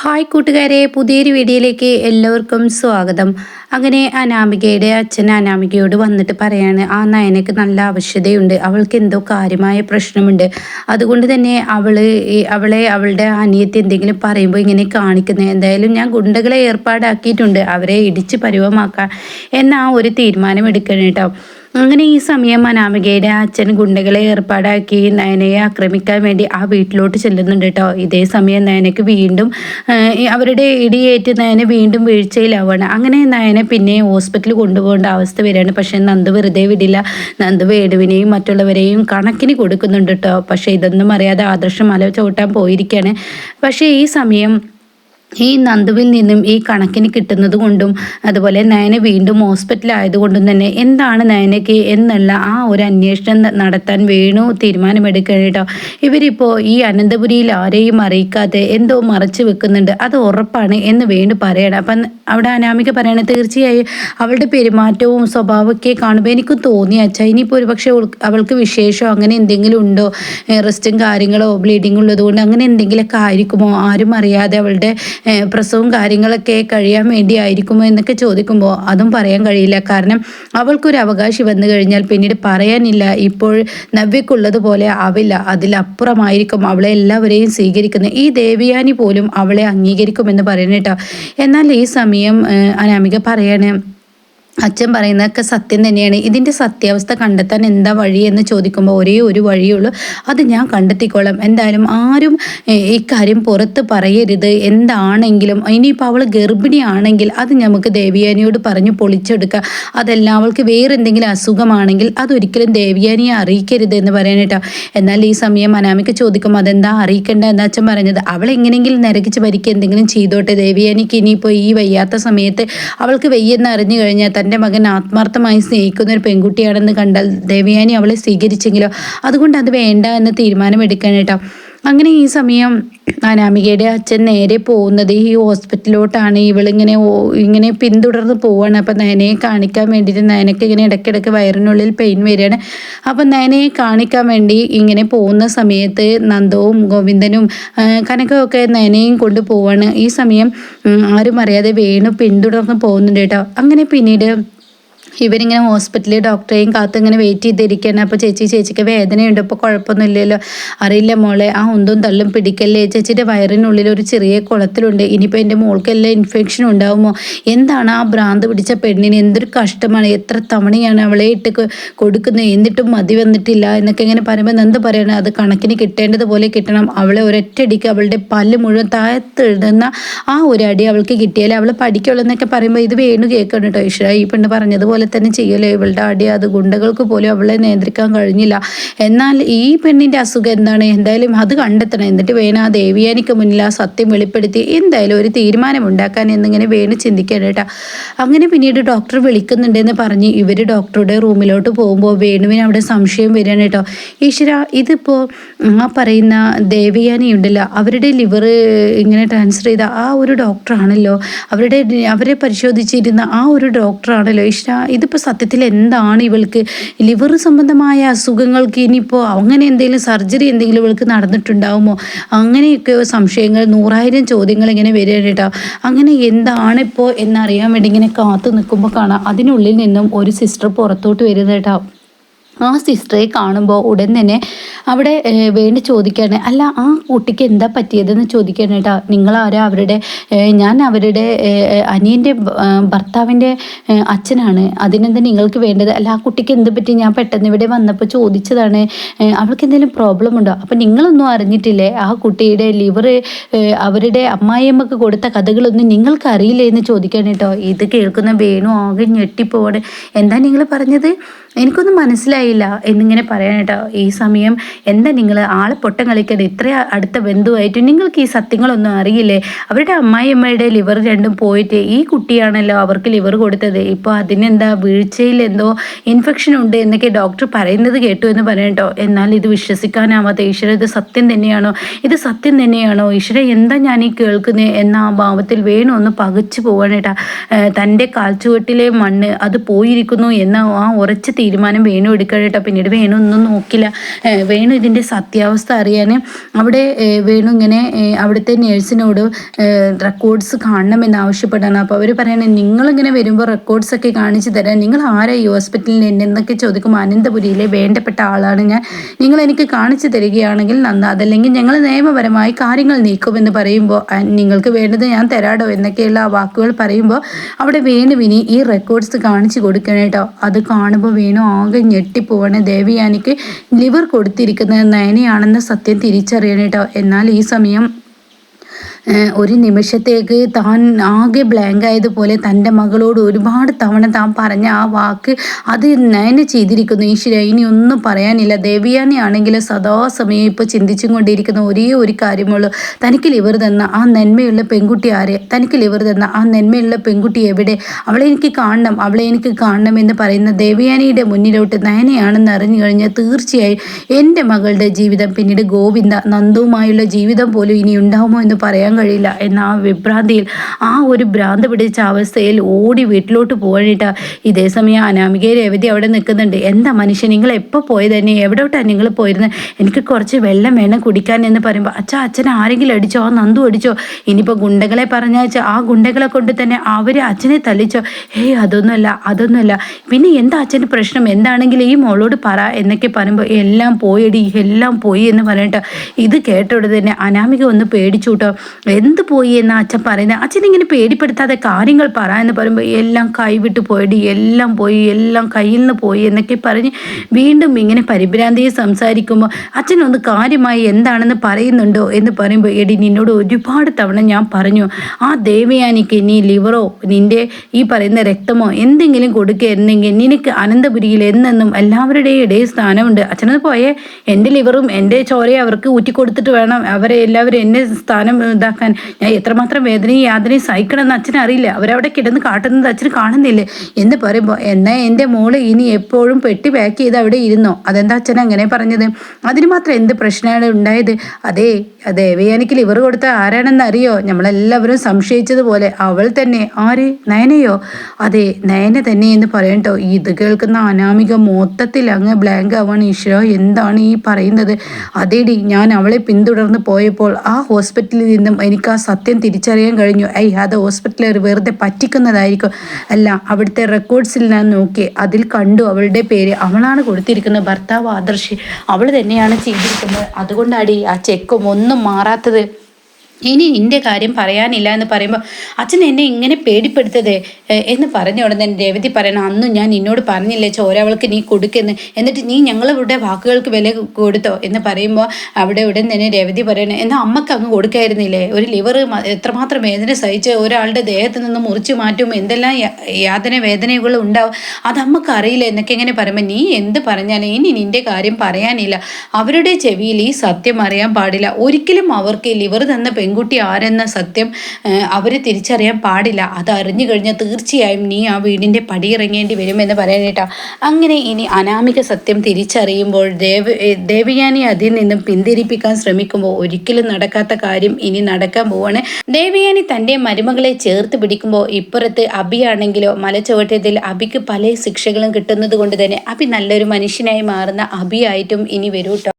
Hi കൂട്ടുകാരെ പുതിയൊരു വീഡിയോയിലേക്ക് എല്ലാവർക്കും സ്വാഗതം. അങ്ങനെ അനാമികയുടെ അച്ഛൻ അനാമികയോട് വന്നിട്ട് പറയാണ് ആ നയനയ്ക്ക് നല്ല ആവശ്യതയുണ്ട്. അവൾക്ക് എന്തോ കാര്യമായ പ്രശ്നമുണ്ട്. അതുകൊണ്ട് തന്നെ അവൾ അവളെ അവളുടെ അനിയത്തി എന്തെങ്കിലും പറയുമ്പോൾ ഇങ്ങനെ കാണിക്കുന്നത് എന്തായാലും ഞാൻ ഗുണ്ടകളെ ഏർപ്പാടാക്കിയിട്ടുണ്ട്. അവരെ ഇടിച്ച് പരുവമാക്കാം. എന്ന ആ ഒരു തീരുമാനം എടുക്കണം കേട്ടോ. അങ്ങനെ ഈ സമയം അനാമികയുടെ അച്ഛൻ ഗുണ്ടകളെ ഏർപ്പാടാക്കി നയനയെ ആക്രമിക്കാൻ വേണ്ടി ആ വീട്ടിലോട്ട് ചെല്ലുന്നുണ്ട് കേട്ടോ ഇതേ സമയം നയനക്ക് വീണ്ടും അവരുടെ ഇടിയേറ്റ് നയന വീണ്ടും വീഴ്ചയിലാവുകയാണ് അങ്ങനെ നയനെ പിന്നെ ഹോസ്പിറ്റലിൽ കൊണ്ടുപോകേണ്ട അവസ്ഥ വരികയാണ്. പക്ഷേ നന്ദ് വെറുതെ വിടില്ല. നന്ദ് വേടുവിനെയും മറ്റുള്ളവരെയും കണക്കിന് കൊടുക്കുന്നുണ്ട് കേട്ടോ പക്ഷേ ഇതൊന്നും അറിയാതെ ആദർശം മല ചവിട്ടാൻ പോയിരിക്കുകയാണ്. പക്ഷേ ഈ സമയം ഈ നന്ദുവിൽ നിന്നും ഈ കണക്കിന് കിട്ടുന്നത് കൊണ്ടും അതുപോലെ നയന വീണ്ടും ഹോസ്പിറ്റലായതുകൊണ്ടും തന്നെ എന്താണ് നയനയ്ക്ക് എന്നുള്ള ആ ഒരു അന്വേഷണം നടത്താൻ വേണു തീരുമാനമെടുക്കണം കേട്ടോ. ഇവരിപ്പോൾ ഈ അനന്തപുരിയിൽ ആരെയും അറിയിക്കാതെ എന്തോ മറച്ചു വെക്കുന്നുണ്ട്. അത് ഉറപ്പാണ് എന്ന് വേണ്ടു പറയണം. അപ്പം അവിടെ അനാമിക പറയണം തീർച്ചയായും അവളുടെ പെരുമാറ്റവും സ്വഭാവമൊക്കെ കാണുമ്പോൾ എനിക്ക് തോന്നി അച്ഛാ ഇനിയിപ്പോൾ ഒരു പക്ഷേ അവൾക്ക് വിശേഷമോ അങ്ങനെ എന്തെങ്കിലും ഉണ്ടോ? റെസ്റ്റും കാര്യങ്ങളോ ബ്ലീഡിങ് ഉള്ളതുകൊണ്ട് അങ്ങനെ എന്തെങ്കിലുമൊക്കെ ആയിരിക്കുമോ? ആരും അറിയാതെ അവളുടെ പ്രസവവും കാര്യങ്ങളൊക്കെ കഴിയാൻ വേണ്ടി ആയിരിക്കുമോ എന്നൊക്കെ ചോദിക്കുമ്പോൾ അതും പറയാൻ കഴിയില്ല. കാരണം അവൾക്കൊരു അവകാശി വന്നു കഴിഞ്ഞാൽ പിന്നീട് പറയാനില്ല. ഇപ്പോൾ നവ്യക്കുള്ളതുപോലെ ആവില്ല. അതിലപ്പുറമായിരിക്കും അവളെ എല്ലാവരെയും സ്വീകരിക്കുന്നത്. ഈ ദേവിയാനി പോലും അവളെ അംഗീകരിക്കുമെന്ന് പറയുന്നേട്ടോ എന്നാൽ ഈ സമയം അനാമിക പറയാണ് അച്ഛൻ പറയുന്നതൊക്കെ സത്യം തന്നെയാണ്. ഇതിന്റെ സത്യാവസ്ഥ കണ്ടെത്താൻ എന്താ വഴി എന്ന് ചോദിക്കുമ്പോൾ ഒരേ ഒരു വഴിയുള്ളൂ അത് ഞാൻ കണ്ടെത്തിക്കോളാം. എന്തായാലും ആരും ഇക്കാര്യം പുറത്ത് പറയരുത്. എന്താണെങ്കിലും ഇനിയിപ്പോൾ അവൾ ഗർഭിണിയാണെങ്കിൽ അത് നമുക്ക് ദേവിയാനിയോട് പറഞ്ഞു പൊളിച്ചെടുക്കുക അതല്ല അവൾക്ക് വേറെ എന്തെങ്കിലും അസുഖമാണെങ്കിൽ അതൊരിക്കലും ദേവിയാനിയെ അറിയിക്കരുത് എന്ന് പറയാനേട്ടോ എന്നാൽ ഈ സമയം അനാമിക്ക് ചോദിക്കും അതെന്താ അറിയിക്കേണ്ട എന്ന് അച്ഛൻ പറഞ്ഞത്. അവൾ എങ്ങനെയെങ്കിലും നിരക്കിച്ച് ഭരിക്കുക എന്തെങ്കിലും ചെയ്തോട്ടെ. ദേവിയാനിക്ക് ഇനിയിപ്പോൾ ഈ വയ്യാത്ത സമയത്ത് അവൾക്ക് വയ്യെന്ന് അറിഞ്ഞു കഴിഞ്ഞാൽ തന്റെ മകൻ ആത്മാർത്ഥമായി സ്നേഹിക്കുന്ന ഒരു പെൺകുട്ടിയാണെന്ന് കണ്ടാൽ ദേവയാനി അവളെ സ്വീകരിച്ചെങ്കിലോ? അതുകൊണ്ട് അത് വേണ്ട എന്ന് തീരുമാനമെടുക്കാൻ കേട്ടോ അങ്ങനെ ഈ സമയം അനാമികയുടെ അച്ഛൻ നേരെ പോകുന്നത് ഈ ഹോസ്പിറ്റലിലോട്ടാണ്. ഇവളിങ്ങനെ ഇങ്ങനെ പിന്തുടർന്ന് പോവാണ്. അപ്പം നയനയെ കാണിക്കാൻ വേണ്ടിയിട്ട് നയനക്ക് ഇങ്ങനെ ഇടയ്ക്കിടയ്ക്ക് വയറിനുള്ളിൽ പെയിൻ വരികയാണ്. അപ്പം നയനയെ കാണിക്കാൻ വേണ്ടി ഇങ്ങനെ പോകുന്ന സമയത്ത് നന്ദവും ഗോവിന്ദനും കനകമൊക്കെ നയനയും കൊണ്ട് പോവാണ്. ഈ സമയം ആരും അറിയാതെ വേണു പിന്തുടർന്ന് പോകുന്നുണ്ട് കേട്ടോ. അങ്ങനെ പിന്നീട് ഇവരിങ്ങനെ ഹോസ്പിറ്റലിൽ ഡോക്ടറെയും കാത്ത് ഇങ്ങനെ വെയിറ്റ് ചെയ്തിരിക്കുകയാണ്. അപ്പോൾ ചേച്ചി ചേച്ചിക്ക് വേദനയുണ്ട്. ഇപ്പോൾ കുഴപ്പമൊന്നുമില്ലല്ലോ. അറിയില്ല മോളെ ആ ഉന്തും തള്ളും പിടിക്കല്ലേ? ചേച്ചിയുടെ വയറിനുള്ളിൽ ഒരു ചെറിയ കുളത്തിലുണ്ട്. ഇനിയിപ്പോൾ എന്റെ മോൾക്കെല്ലാം ഇൻഫെക്ഷൻ ഉണ്ടാവുമോ? എന്താണ് ആ ഭ്രാന്ത് പിടിച്ച പെണ്ണിന്? എന്തൊരു കഷ്ടമാണ്. എത്ര തവണയാണ് അവളെ ഇട്ട് കൊടുക്കുന്നത് എന്നിട്ടും മതി വന്നിട്ടില്ല എന്നൊക്കെ ഇങ്ങനെ പറയുമ്പോൾ എന്ത് പറയണം? അത് കണക്കിന് കിട്ടേണ്ടതുപോലെ കിട്ടണം. അവളെ ഒരൊറ്റടിക്ക് അവളുടെ പല്ല് മുഴുവൻ താഴത്തിടുന്ന ആ ഒരു അടി അവൾക്ക് കിട്ടിയാലേ അവൾ പഠിക്കുള്ളൂ എന്നൊക്കെ പറയുമ്പോൾ ഇത് വേണു കേൾക്കണം കേട്ടോ ഈശ്വര ഈ പെണ്ണ് പറഞ്ഞതുപോലെ പോലെ തന്നെ ചെയ്യലോ. ഇവളുടെ അടി അത് ഗുണ്ടകൾക്ക് പോലും അവളെ നിയന്ത്രിക്കാൻ കഴിഞ്ഞില്ല. എന്നാൽ ഈ പെണ്ണിന്റെ അസുഖം എന്താണ്? എന്തായാലും അത് കണ്ടെത്തണം. എന്നിട്ട് വേണം ആ ദേവിയാനിക്ക് മുന്നിൽ ആ സത്യം വെളിപ്പെടുത്തി എന്തായാലും ഒരു തീരുമാനം ഉണ്ടാക്കാൻ എന്നിങ്ങനെ വേണു ചിന്തിക്കാൻ കേട്ടോ. അങ്ങനെ പിന്നീട് ഡോക്ടർ വിളിക്കുന്നുണ്ടെന്ന് പറഞ്ഞ് ഇവർ ഡോക്ടറുടെ റൂമിലോട്ട് പോകുമ്പോൾ വേണുവിന് അവിടെ സംശയം വരികയാണ് കേട്ടോ. ഈശ്വര ഇതിപ്പോൾ ആ പറയുന്ന ദേവിയാനി ഉണ്ടല്ലോ അവരുടെ ലിവർ ഇങ്ങനെ ട്രാൻസ്ഫർ ചെയ്ത ആ ഒരു ഡോക്ടറാണല്ലോ. അവരുടെ അവരെ പരിശോധിച്ചിരുന്ന ആ ഒരു ഡോക്ടറാണല്ലോ. ഈശ്വര ഇതിപ്പോൾ സത്യത്തിൽ എന്താണ് ഇവൾക്ക് ലിവർ സംബന്ധമായ അസുഖങ്ങൾക്ക് ഇനിയിപ്പോൾ അങ്ങനെ എന്തെങ്കിലും സർജറി എന്തെങ്കിലും ഇവൾക്ക് നടന്നിട്ടുണ്ടാവുമോ? അങ്ങനെയൊക്കെ സംശയങ്ങൾ നൂറായിരം ചോദ്യങ്ങൾ ഇങ്ങനെ വരികയാണ് അങ്ങനെ എന്താണിപ്പോൾ എന്നറിയാൻ വേണ്ടി ഇങ്ങനെ കാത്തു നിൽക്കുമ്പോൾ കാണാം. അതിനുള്ളിൽ നിന്നും ഒരു സിസ്റ്റർ പുറത്തോട്ട് വരുന്നത് കേട്ടോ. ആ സിസ്റ്ററെ കാണുമ്പോൾ ഉടൻ തന്നെ അവിടെ വേണ്ടി ചോദിക്കുകയാണ് അല്ല ആ കുട്ടിക്ക് എന്താ പറ്റിയതെന്ന് ചോദിക്കുകയാണ് കേട്ടോ നിങ്ങളാരാ അവരുടെ ഞാൻ അവരുടെ അനിയന്റെ ഭർത്താവിന്റെ അച്ഛനാണ്. അതിനെന്താ നിങ്ങൾക്ക് വേണ്ടത്? അല്ല ആ കുട്ടിക്ക് എന്ത് പറ്റി? ഞാൻ പെട്ടെന്ന് ഇവിടെ വന്നപ്പോൾ ചോദിച്ചതാണ്. അവൾക്ക് എന്തെങ്കിലും പ്രോബ്ലം ഉണ്ടോ? അപ്പം നിങ്ങളൊന്നും അറിഞ്ഞിട്ടില്ലേ? ആ കുട്ടിയുടെ ലിവർ അവരുടെ അമ്മായിയമ്മക്ക് കൊടുത്ത കഥകളൊന്നും നിങ്ങൾക്ക് അറിയില്ലേ എന്ന് ചോദിക്കുകയാണ് കേട്ടോ ഇത് കേൾക്കുന്ന വേണു ആകെ ഞെട്ടിപ്പോവാണ്. എന്താ നിങ്ങൾ പറഞ്ഞത്? എനിക്കൊന്നും മനസ്സിലായില്ല. എന്നിങ്ങനെ പറയാൻ കേട്ടോ ഈ സമയം എന്താ നിങ്ങൾ ആളെ പൊട്ടം കളിക്കരുത് ഇത്ര അടുത്ത ബന്ധുവായിട്ട് നിങ്ങൾക്ക് ഈ സത്യങ്ങളൊന്നും അറിയില്ലേ? അവരുടെ അമ്മായിയമ്മയുടെ ലിവർ രണ്ടും പോയിട്ട് ഈ കുട്ടിയാണല്ലോ അവർക്ക് ലിവർ കൊടുത്തത്. ഇപ്പോൾ അതിനെന്താ വീഴ്ചയിൽ എന്തോ ഇൻഫെക്ഷൻ ഉണ്ട് എന്നൊക്കെ ഡോക്ടർ പറയുന്നത് കേട്ടു എന്ന് പറയട്ടോ എന്നാൽ ഇത് വിശ്വസിക്കാനാവാത്ത ഈശ്വര ഇത് സത്യം തന്നെയാണോ? ഇത് സത്യം തന്നെയാണോ? ഈശ്വര എന്താ ഞാൻ ഈ കേൾക്കുന്നത് എന്ന ആ ഭാവത്തിൽ വേണം ഒന്ന് പകച്ചു പോവാനേട്ടാ തന്റെ കാൽച്ചുവട്ടിലെ മണ്ണ് അത് പോയിരിക്കുന്നു എന്ന ആ ഉറച്ച തീരുമാനം വേണു എടുക്കഴിട്ട പിന്നീട് വേണു ഒന്നും നോക്കില്ല. വേണു ഇതിന്റെ സത്യാവസ്ഥ അറിയാൻ. അവിടെ വേണു ഇങ്ങനെ അവിടുത്തെ നേഴ്സിനോട് റെക്കോർഡ്സ് കാണണമെന്ന് ആവശ്യപ്പെടാണ്. അപ്പോൾ അവർ പറയണേ നിങ്ങളിങ്ങനെ വരുമ്പോൾ റെക്കോർഡ്സ് ഒക്കെ കാണിച്ചു തരാൻ നിങ്ങൾ ആരാ ഈ ഹോസ്പിറ്റലിൽ എന്നൊക്കെ ചോദിക്കുമ്പോൾ അനന്തപുരിയിലെ വേണ്ടപ്പെട്ട ആളാണ് ഞാൻ. നിങ്ങൾ എനിക്ക് കാണിച്ചു തരികയാണെങ്കിൽ നന്നാ. അതല്ലെങ്കിൽ ഞങ്ങൾ നിയമപരമായി കാര്യങ്ങൾ നീക്കുമെന്ന് പറയുമ്പോൾ "ആ, നിങ്ങൾക്ക് വേണ്ടത് ഞാൻ തരാടോ? എന്നൊക്കെയുള്ള ആ വാക്കുകൾ പറയുമ്പോൾ അവിടെ വേണുവിനി ഈ റെക്കോർഡ്സ് കാണിച്ചു കൊടുക്കണം കേട്ടോ അത് കാണുമ്പോൾ വേണു ആകെ ഞെട്ടിപ്പോവാണ്. ദേവിയാനിക്ക് ലിവർ കൊടുത്തിരിക്കുന്നത് നയനയാണെന്ന സത്യം തിരിച്ചറിയണം കേട്ടോ എന്നാൽ ഈ സമയം ഒരു നിമിഷത്തേക്ക് താൻ ആകെ ബ്ലാങ്ക് ആയതുപോലെ തന്റെ മകളോട് ഒരുപാട് തവണ താൻ പറഞ്ഞ ആ വാക്ക് അത് നയന ചെയ്തിരിക്കുന്നു. ഈശ്വര ഇനി ഒന്നും പറയാനില്ല. ദേവിയാനി ആണെങ്കിൽ സദാസമയം ഇപ്പോൾ ചിന്തിച്ചും കൊണ്ടിരിക്കുന്ന ഒരേ ഒരു കാര്യമുള്ളൂ. തനിക്ക് ലിവർ തന്ന ആ നന്മയുള്ള പെൺകുട്ടി ആരെ? തനിക്ക് ലിവർ തന്ന ആ നന്മയുള്ള പെൺകുട്ടി എവിടെ? അവളെ എനിക്ക് കാണണം അവളെ എനിക്ക് കാണണം എന്ന് പറയുന്ന ദേവയാനിയുടെ മുന്നിലോട്ട് നയനയാണെന്ന് അറിഞ്ഞു കഴിഞ്ഞാൽ തീർച്ചയായും എന്റെ മകളുടെ ജീവിതം പിന്നീട് ഗോവിന്ദ നന്ദുവുമായുള്ള ജീവിതം പോലും ഇനി ഉണ്ടാവുമോ എന്ന് പറയാൻ കഴിയില്ല. എന്ന ആ വിഭ്രാന്തിയിൽ ആ ഒരു ഭ്രാന്ത് പിടിച്ച അവസ്ഥയിൽ ഓടി വീട്ടിലോട്ട് പോകാനിട്ട് ഇതേ സമയം അനാമികയെ രേവതി അവിടെ നിൽക്കുന്നുണ്ട്. എന്താ മനുഷ്യൻ നിങ്ങൾ എപ്പോൾ പോയത് തന്നെ? എവിടോട്ടാണ് നിങ്ങൾ പോയിരുന്നത് എനിക്ക് കുറച്ച് വെള്ളം വേണം കുടിക്കാൻ എന്ന് പറയുമ്പോൾ അച്ഛാ അച്ഛനെ ആരെങ്കിലും അടിച്ചോ? ആ നന്ദു അടിച്ചോ? ഇനിയിപ്പോൾ ഗുണ്ടകളെ പറഞ്ഞാച്ച ആ ഗുണ്ടകളെ കൊണ്ട് തന്നെ അവർ അച്ഛനെ തല്ലിച്ചോ? ഏയ് അതൊന്നുമല്ല അതൊന്നുമല്ല. പിന്നെ എന്താ അച്ഛന്റെ പ്രശ്നം? എന്താണെങ്കിലും ഈ മോളോട് പറ എന്നൊക്കെ പറയുമ്പോൾ എല്ലാം പോയടി എല്ലാം പോയി എന്ന് പറഞ്ഞിട്ട് ഇത് കേട്ടോടെ തന്നെ അനാമിക ഒന്ന് പേടിച്ചു കേട്ടോ. എന്ത് പോയി എന്ന് അച്ഛൻ പറയുന്നത്? അച്ഛൻ ഇങ്ങനെ പേടിപ്പെടുത്താതെ കാര്യങ്ങൾ പറ എന്ന് പറയുമ്പോൾ എല്ലാം കൈവിട്ട് പോയടി എല്ലാം പോയി എല്ലാം കയ്യിൽ നിന്ന് പോയി എന്നൊക്കെ പറഞ്ഞ് വീണ്ടും ഇങ്ങനെ പരിഭ്രാന്തിയെ സംസാരിക്കുമ്പോൾ അച്ഛനൊന്ന് കാര്യമായി എന്താണെന്ന് പറയുന്നുണ്ടോ എന്ന് പറയുമ്പോൾ എടി നിന്നോട് ഒരുപാട് തവണ ഞാൻ പറഞ്ഞു ആ ദേവയാനിക്ക് നീ ലിവറോ? നിന്റെ ഈ പറയുന്ന രക്തമോ എന്തെങ്കിലും കൊടുക്കുകയായിരുന്നെങ്കിൽ നിനക്ക് അനന്തപുരിയിൽ എന്നെന്നും എല്ലാവരുടെയും ഇടയിൽ സ്ഥാനമുണ്ട്. അച്ഛനത് പോയേ എന്റെ ലിവറും എന്റെ ചോരയും അവർക്ക് ഊറ്റിക്കൊടുത്തിട്ട് വേണം. അവരെ എല്ലാവരും എന്നെ സ്ഥാനം ഇതാക്കാൻ ഞാൻ എത്രമാത്രം വേദനയും യാതനയും സഹിക്കണമെന്ന് അച്ഛൻ അറിയില്ല. അവരവിടെ കിടന്ന് കാട്ടുന്നത് അച്ഛൻ കാണുന്നില്ലേ. എന്ന് പറയുമ്പോൾ എന്നാൽ എന്റെ മോൾ ഇനി എപ്പോഴും പെട്ടി പാക്ക് ചെയ്ത് അവിടെ ഇരുന്നോ? അതെന്താ അച്ഛൻ അങ്ങനെ പറഞ്ഞത്? അതിന് മാത്രം എന്ത് പ്രശ്നമാണ് ഉണ്ടായത്? അതേ ദേവയാനിക്ക് ലിവർ കൊടുത്ത ആരാണെന്ന് അറിയോ? നമ്മളെല്ലാവരും സംശയിച്ചതുപോലെ അവൾ തന്നെ. ആര്? നയനയോ? അതെ നയന തന്നെ എന്ന് പറയട്ടോ ഇത് കേൾക്കുന്ന അനാമിക മൊത്തത്തിൽ അങ്ങ് ബ്ലാങ്ക് ആവാണ്. ഈശ്വരോ എന്താണ് ഈ പറയുന്നത്? അതേടി ഞാൻ അവളെ പിന്തുടർന്ന് പോയപ്പോൾ ആ ഹോസ്പിറ്റലിൽ നിന്നും എനിക്ക് ആ സത്യം തിരിച്ചറിയാൻ കഴിഞ്ഞു. ഐ അത് ഹോസ്പിറ്റലിൽ വെറുതെ പറ്റിക്കുന്നതായിരിക്കും. അല്ല അവിടുത്തെ റെക്കോർഡ്സിൽ ഞാൻ നോക്കി. അതിൽ കണ്ടു അവളുടെ പേര്. അവളാണ് കൊടുത്തിരിക്കുന്നത്. ഭർത്താവ് ആദർശി. അവൾ തന്നെയാണ് ചെയ്തിരിക്കുന്നത്. അതുകൊണ്ടാടി ആ ചെക്കും ഒന്നും മാറാത്തത്. ഇനി നിന്റെ കാര്യം പറയാനില്ല എന്ന് പറയുമ്പോൾ അച്ഛൻ എന്നെ ഇങ്ങനെ പേടിപ്പെടുത്തത്? എന്ന് പറഞ്ഞ ഉടനെ രേവതി പറയണം അന്നും ഞാൻ നിന്നോട് പറഞ്ഞില്ലേ ചോരവൾക്ക് നീ കൊടുക്കുന്നു. എന്നിട്ട് നീ ഞങ്ങളിവിടെ വാക്കുകൾക്ക് വില കൊടുത്തോ? എന്ന് പറയുമ്പോൾ അവിടെ ഉടൻ തന്നെ രേവതി പറയണേ എന്നാൽ അമ്മയ്ക്ക് അങ്ങ് കൊടുക്കായിരുന്നില്ലേ? ഒരു ലിവർ എത്രമാത്രം വേദന സഹിച്ച് ഒരാളുടെ ദേഹത്ത് നിന്ന് മുറിച്ച് മാറ്റും എന്തെല്ലാം യാതന വേദനകൾ ഉണ്ടാവും? അത് അമ്മയ്ക്ക് അറിയില്ല? എന്നൊക്കെ ഇങ്ങനെ പറയുമ്പോൾ നീ എന്ത് പറഞ്ഞാലും ഇനി നിന്റെ കാര്യം പറയാനില്ല. അവരുടെ ചെവിയിൽ ഈ സത്യം അറിയാൻ പാടില്ല. ഒരിക്കലും അവർക്ക് ലിവർ തന്ന പെൺകുട്ടി ആരെന്ന സത്യം അവർ തിരിച്ചറിയാൻ പാടില്ല. അത് അറിഞ്ഞു കഴിഞ്ഞാൽ തീർച്ചയായും നീ ആ വീടിന്റെ പടിയിറങ്ങേണ്ടി വരുമെന്ന് പറയാനേട്ടാ. അങ്ങനെ ഇനി അനാമിക സത്യം തിരിച്ചറിയുമ്പോൾ ദേവ ദേവയാനി അതിൽ നിന്നും പിന്തിരിപ്പിക്കാൻ ശ്രമിക്കുമ്പോൾ ഒരിക്കലും നടക്കാത്ത കാര്യം ഇനി നടക്കാൻ പോവാണ്. ദേവയാനി തന്റെ മരുമകളെ ചേർത്ത് പിടിക്കുമ്പോൾ ഇപ്പുറത്ത് അബിയാണെങ്കിലോ മലച്ചുവട്ടത്തിൽ അബിക്ക് പല ശിക്ഷകളും കിട്ടുന്നത് കൊണ്ട് തന്നെ അബി നല്ലൊരു മനുഷ്യനായി മാറുന്ന അബിയായിട്ടും ഇനി വരൂട്ടോ.